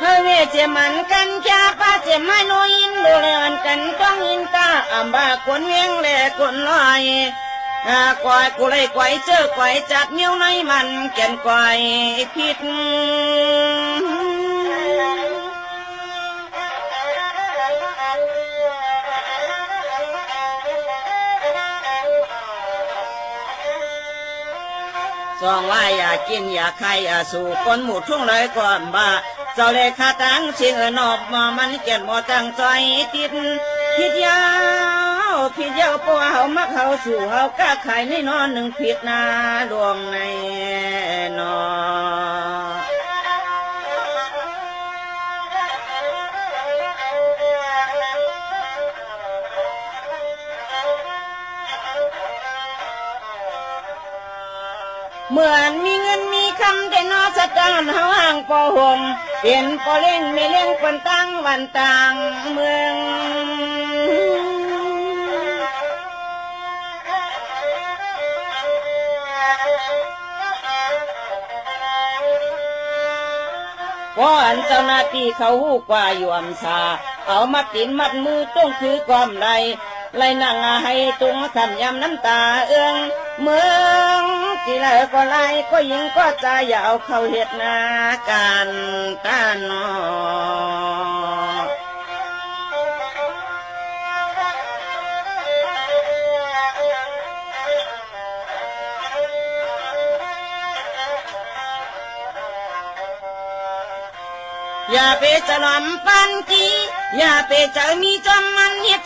เฮเวเจมันกันชาปาเจมไม่นอินดูแลอันกันต้องอินตาอัมบาคนเวียงแหลคนลอยอ่ากวายกูเลยกวายเจอกวายจัดเมียวในมันแก่นกวายพิษสองว่าอยากกินอย่าใครอย่าสู่คนหมู่ทุ่งเลยก่อนบ้า เจ้าเลขาตังเชิงเอนอบมอมันเกียนบ่ตั้งใจติดผิดยาวผิดยาวปัวเฮามักเฮาสู่เฮากล้าขายในนอนหนึ่งผิดนาดวงในนอน เหมือนมีเงินมีคำแต่นอสตานเฮาห่างปอหงเปลี่ยนปอเล่งไม่เล่งคนตั้งวันต่างเมืองก่อนเจ้าหน้าที่เขาหูกว่าอยู่อำซาเอามาตินมัดมือต้องคือความไร ไล่นั่งให้ตุงขันยำน้ำตาเอื้องเมืองที่ไรก็ไล่ก็ยิงก็ใจอย่าเอาเข้าเหตุนาการตานออย่าไปจะลำปันจีอย่าไปจอมีจำ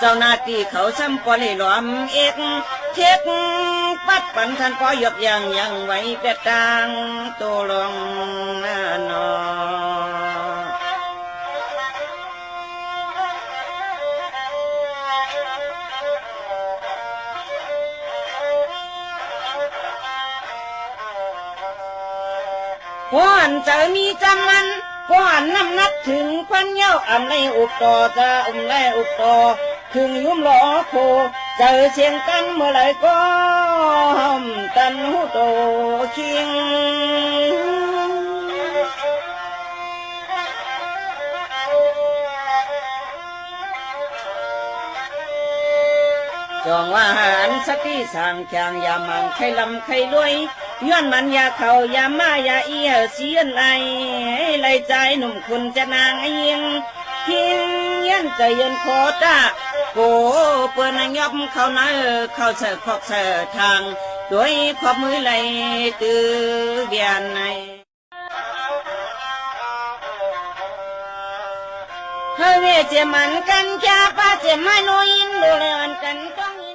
ำอย่ามาอย่าอีในก็เลยคือคุยกินนาเล็กมังปอกลาดดอกเก้ไขขอความกอมไล่เจ้าหน้าที่เขาซ้ำปอเลยหลอมเอกเช็คปัดปันทันปอยกยังยังไว้เป็ดตังตัวลงนานอพ่อนจอมีจำมันพ่อนนำนัดถึงควันเย้าอำไรอุกตอจะอุ้มไรอุกตอ ถึงยุ่มหลอโคเจอเสียงกันเมื่อไหรก็ตันหูโตคิงจองว่าหารสติสร้างแข่งอย่ามังใครลำใครรวยย้อนมันอย่าเขาอย่ามาอย่าเอียเสียนไรไล่ใจหนุ่มคุณจะนางเอียงเพียง งใจยันโคตาโกเปิ้นยอบเขานะเข้าเสอขอกเสอทางด้วยขอบมือไหลตือเบียนในเฮเวเจมันกันชาปาเจไม่นอินดูเลอันกันต้อง